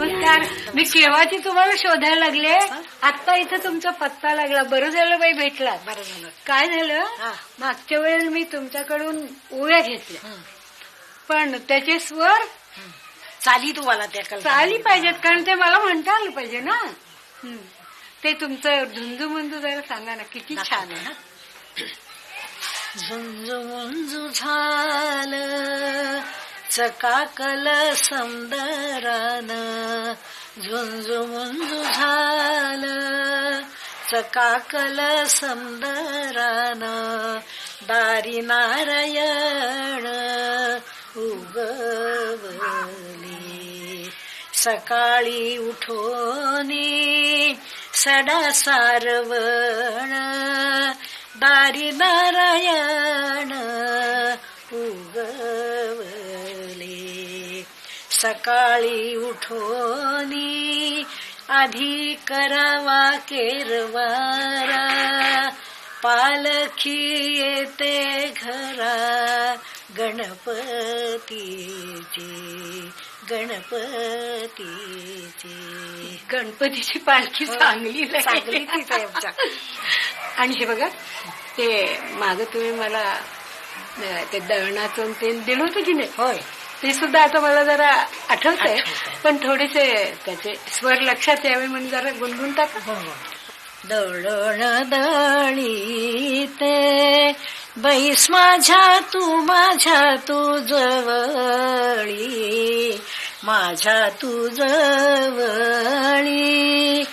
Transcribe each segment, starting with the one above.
नमस्कार. मी केव्हाची तुम्हाला शोधायला लागले? आता इथं तुमचा पत्ता लागला. बरं झालं बाई भेटला. बरं झालं. काय झालं. मागच्या वेळेला मी तुमच्याकडून ओव्या घेतल्या. पण त्याचे स्वर चाली तुम्हाला त्या. चाली पाहिजेत कारण ते मला म्हणता आलं पाहिजे ना. ते तुमचं झुंजू मंजू जरा सांगा ना किती छान आहे ना. झुंजू मुंजू झालं. चकाकल समदरान झुंजू मुंजू झालं. चकाकल समदरान दारी नारायण उगवली. सकाळी उठोनी सडा सारवण दारी नारायण सकाळी उठोनी आधी करावा केरवारा पालखी येते घरा गणपतीची गणपतीची गणपतीची पालखी चांगली हो. चांगली ती साहेबच्या. आणि हे बघा ते माग तुम्ही मला ते दळणाचं ते दिलं होतं की नाही होय ते सुद्धा आता मला जरा आठवतंय. आठवतंय. पण थोडेसे त्याचे स्वर लक्षात यावे म्हणून जरा गुणगुण टाका. दळण दळी ते बैस माझ्या तू माझ्या तू जवळी माझ्या तू जवळी.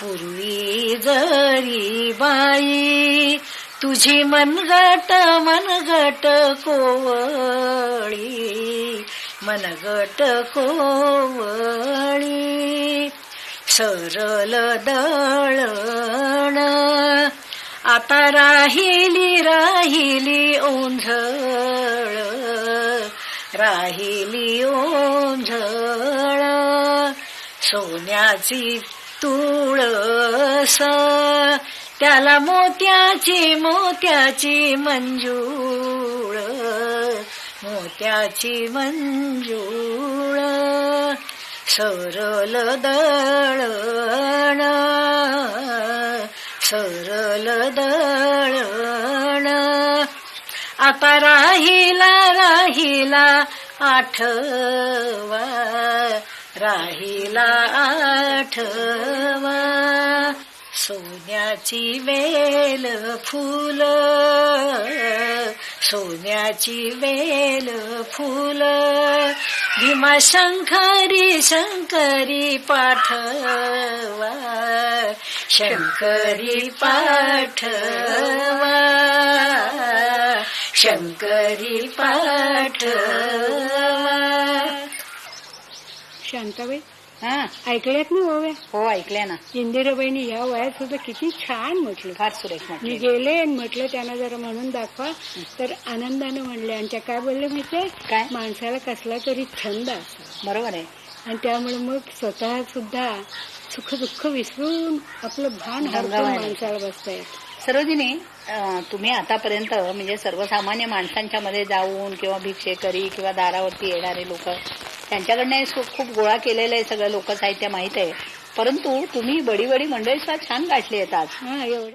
पूर्वी जरी बाई तुझी मनगट मनगट कोवळी मनगट कोवळी सरल दळण. आता राहिली राहिली ओंझळ राहिली ओंझळ. सोन्याची तुळस त्याला मोत्याची मोत्याची मंजूळ. मोत्याची मंजूळ सरल दळण सरल दळण. आता राहिला राहिला आठवा राहिला आठवा. सोन्याची वेल फुल सोन्याची वेल फुल भीमा शंकरी शंकरी पाठवा शंकरी पाठवा शंकरी पाठवा. शांताबाई? हा. ऐकल्यात ना ओव्या हो ऐकल्या ना. इंदिराबाईनी या वयात सुद्धा किती छान म्हटलं. फार सुरेख मी म्हटले गेले आणि म्हटलं त्यांना जरा म्हणून दाखवा. तर आनंदाने म्हणले आणि त्या काय बोलले माहितीये काय? माणसाला कसला तरी छंद असा बरोबर आहे. आणि त्यामुळे मग स्वतः सुद्धा सुख दुःख विसरून आपलं भान हरपून रंगावायला. माणसाला बसता येत. सरोजिनी अं, तुम्ही आतापर्यंत म्हणजे सर्वसामान्य माणसांच्या मध्ये जाऊन किंवा भिक्षेकरी किंवा दारावरती येणारे लोक त्यांच्याकडनं खूप गोळा केलेलं आहे सगळं लोकसाहित्य माहीत आहे. परंतु तुम्ही बडी बडी मंडळी सुद्धा छान गाठली येतात हा एवढं.